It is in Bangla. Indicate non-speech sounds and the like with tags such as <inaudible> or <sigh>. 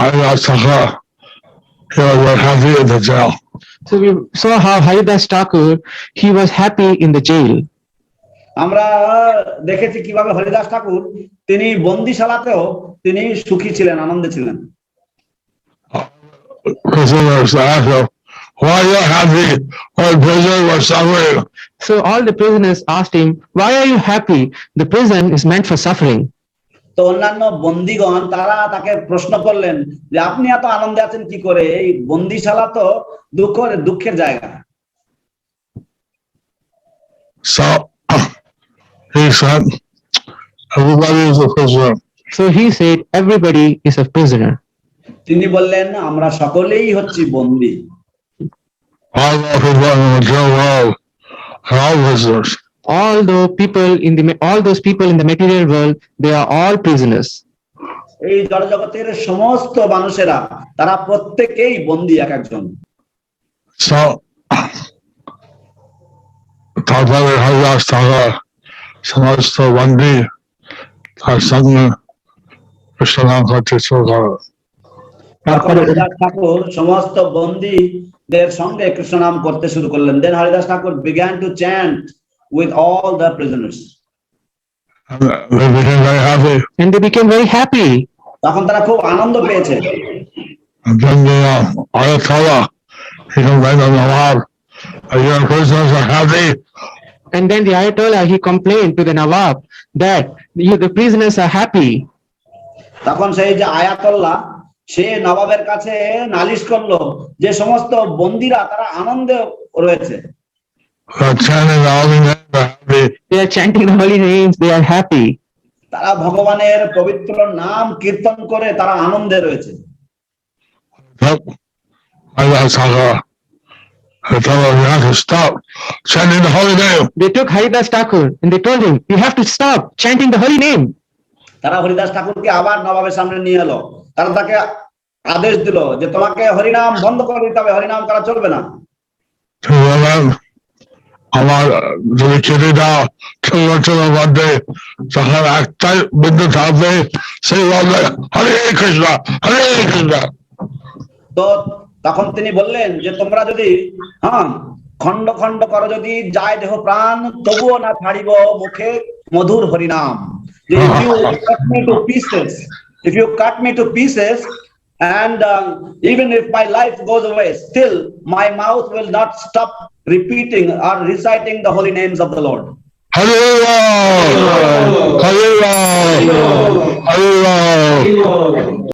Haridas Thakur, he was very happy in the jail. So we saw how Haridas Thakur, he was happy in the jail. আমরা দেখেছি কিভাবে হরিদাস ঠাকুর তিনি বন্দিশালাতেও তিনি সুখী ছিলেন আনন্দে ছিলেন Prisoners asked him, why are you happy when prisoners were suffering? So all the prisoners asked him, why are you happy? The prison is meant for suffering. তো অন্যান্য বন্দিগণ তারা তাকে প্রশ্ন করলেন যে আপনি এত আনন্দে আছেন কি করে? এই বন্দিশালা তো দুঃখ দুঃখের জায়গা। তিনি বললেন আমরা সকলেই হচ্ছি বন্দী। All. Although people in the, all those people in the material world, they are all prisoners. এই জড়জগতের সমস্ত মানুষেরা তারা প্রত্যেকেই বন্দি এক একজন So, তারপরে হরিদাস ঠাকুর সমস্ত বন্দী তার সঙ্গে কৃষ্ণনাম করতে শুরু করে তারপরে হরিদাস ঠাকুর সমস্ত বন্দীদের সঙ্গে কৃষ্ণ নাম করতে শুরু করলেন then Haridas Thakur began to chant with all the prisoners And they became very happy. And they became very happy. তখন তারা খুব আনন্দ পেয়েছে And then the uh, Ayatollah, he complained on the Nawab, "Are your prisoners are happy? And then the Ayatollah, he complained to the Nawab that you, the prisoners are happy. তখন সেই যে আয়াতল্লাহ সে নবাবের কাছে নালিশ করল যে সমস্ত বন্দিরা তারা আনন্দে রয়েছে are chanting the holy names, they are happy. তারা ভগবানের পবিত্র নাম কীর্তন করে তারা আনন্দে রয়েছে they took Haridas Thakur and they told him, you have to stop chanting the holy name. তারা হরিদাস ঠাকুরকে আবার নবাবের সামনে নিয়ে এলো তারা তাকে আদেশ দিল যে তোমাকে হরিনাম বন্ধ করে দিতে হবে হরিনাম করা চলবে না আমার যদি ছোট মধ্যে তখন একটাই বিন্দু থাকবে সেই বলবে হরে কৃষ্ণ হরে কৃষ্ণ। তো তখন তিনি বললেন যে তোমরা যদি হ্যাঁ খন্ড খন্ড করো যদি যায় দেহ প্রাণ তবুও না ছাড়িব মুখে মধুর হরিনাম। If you <laughs> cut me to pieces if you cut me to pieces and um, even if my life goes away still my mouth will not stop repeating or reciting the holy names of the lord. Hare